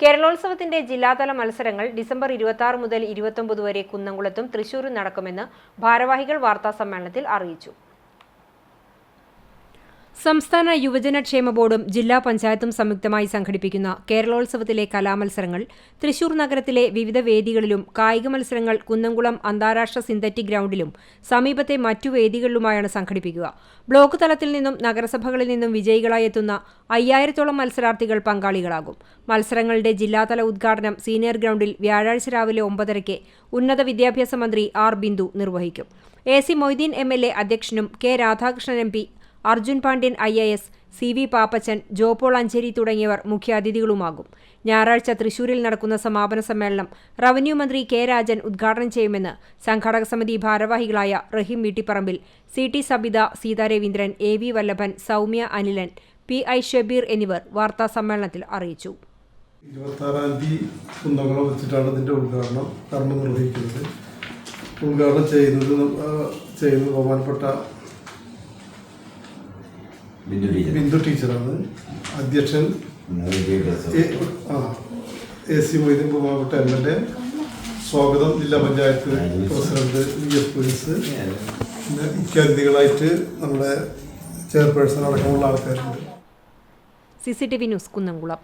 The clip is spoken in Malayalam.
കേരളോത്സവത്തിന്റെ ജില്ലാതല മത്സരങ്ങൾ ഡിസംബർ ഇരുപത്തി മുതൽ ഇരുപത്തൊമ്പത് വരെ കുന്നംകുളത്തും തൃശൂരും നടക്കുമെന്ന് ഭാരവാഹികൾ വാർത്താ സമ്മേളനത്തിൽ അറിയിച്ചു സംസ്ഥാന യുവജനക്ഷേമ ബോർഡും ജില്ലാ പഞ്ചായത്തും സംയുക്തമായി സംഘടിപ്പിക്കുന്ന കേരളോത്സവത്തിലെ കലാമത്സരങ്ങൾ തൃശൂർ നഗരത്തിലെ വിവിധ വേദികളിലും കായിക മത്സരങ്ങൾ കുന്നംകുളം അന്താരാഷ്ട്ര സിന്തറ്റിക് ഗ്രൗണ്ടിലും സമീപത്തെ മറ്റു വേദികളിലുമായാണ് സംഘടിപ്പിക്കുക. ബ്ലോക്ക് തലത്തിൽ നിന്നും നഗരസഭകളിൽ നിന്നും വിജയികളായി എത്തുന്ന അയ്യായിരത്തോളം മത്സരാർത്ഥികൾ പങ്കാളികളാകും. മത്സരങ്ങളുടെ ജില്ലാതല ഉദ്ഘാടനം സീനിയർ ഗ്രൗണ്ടിൽ വ്യാഴാഴ്ച രാവിലെ ഒമ്പതരയ്ക്ക് ഉന്നത വിദ്യാഭ്യാസ മന്ത്രി ആർ ബിന്ദു നിർവഹിക്കും. A C Moideen M L A അധ്യക്ഷനും K Radhakrishnan M P Arjun Pandian I A S C V Pappachan Jopaul Ancheri തുടങ്ങിയവർ മുഖ്യാതിഥികളുമാകും. ഞായറാഴ്ച തൃശൂരിൽ നടക്കുന്ന സമാപന സമ്മേളനം റവന്യൂ മന്ത്രി കെ രാജൻ ഉദ്ഘാടനം ചെയ്യുമെന്ന് സംഘാടക സമിതി ഭാരവാഹികളായ Rahim Veettipparambil C T Sabitha Seetharaveendran A V Vallabhan Soumya Anilan P I Shabeer എന്നിവർ വാർത്താ സമ്മേളനത്തിൽ അറിയിച്ചു. ഇരുപത്താറാം തീയതി കുന്നംകുളം വെച്ചിട്ടാണ് ഇതിന്റെ ഉദ്ഘാടനം കർമ്മം നിർവഹിക്കുന്നത്. ഉദ്ഘാടനം ചെയ്യുന്നത് ചെയ്യുന്നത് ബഹുമാനപ്പെട്ട ബിന്ദു ടീച്ചർ. ബിന്ദു ടീച്ചറാണ്. അധ്യക്ഷൻ എ സി മൊയ്തീൻ ബഹുമാനപ്പെട്ട എം എൽ എ. സ്വാഗതം ജില്ലാ panchayat president V S police. പിന്നെ മുഖ്യാതിഥികളായിട്ട് നമ്മുടെ ചെയർപേഴ്സൺ അടക്കമുള്ള ആൾക്കാരുണ്ട്. C C T V news Kunnamkulam.